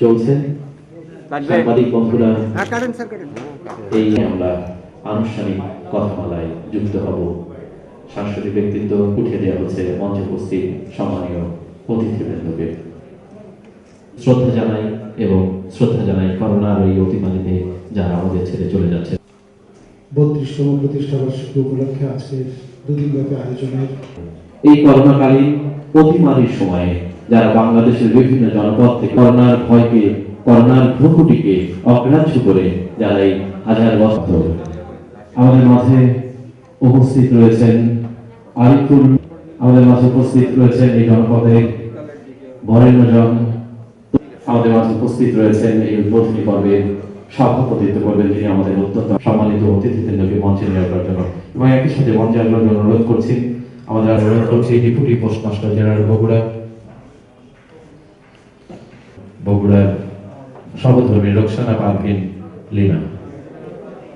চলছে সাংবাদিক বন্ধুরা এই আমরা আনুষ্ঠানিক কথামালায় যুক্ত হব। সাংস্কৃতিক ব্যক্তিত্ব উঠে দেওয়া হচ্ছে মঞ্চে উপস্থিত সম্মানীয় অতিথিবৃন্দকে। শ্রদ্ধা জানাই এবং শ্রদ্ধা জানাই করোনার এই অতিমারিতে যারা আমাদের ছেড়ে চলে যাচ্ছে। বত্রিশতম প্রতিষ্ঠা বার্ষিকী উপলক্ষে আজকের দুদিন ব্যাপী আয়োজনের এই করোনাকালীন অতিমারির সময়ে যারা বাংলাদেশের বিভিন্ন জনপদ থেকে করোনার ভয়কে করোনার ভ্রুকুটিকে অগ্রাহ্য করে যারা এই হাজার বছর আমাদের মাঝে উপস্থিত রয়েছেন আরিফুল আমাদের মাঝে উপস্থিত রয়েছেন এই জনপদের বরেণ্যজন আমাদের মাঝে উপস্থিত রয়েছেন এই উদ্বোধনী পর্বে সভাপতিত্ব করবেন তিনি আমাদের অত্যন্ত সম্মানিত অতিথিবৃন্দকে মঞ্চে নিয়ে নেওয়ার জন্য। এবং একই সাথে মঞ্চে আসার জন্য অনুরোধ করছি, আমাদের অনুরোধ করছি, ডেপুটি পোস্টমাস্টার জেনারেল বগুড়া, বগুড়ার সহধর্মী রোকসানা পারভিন লিনা।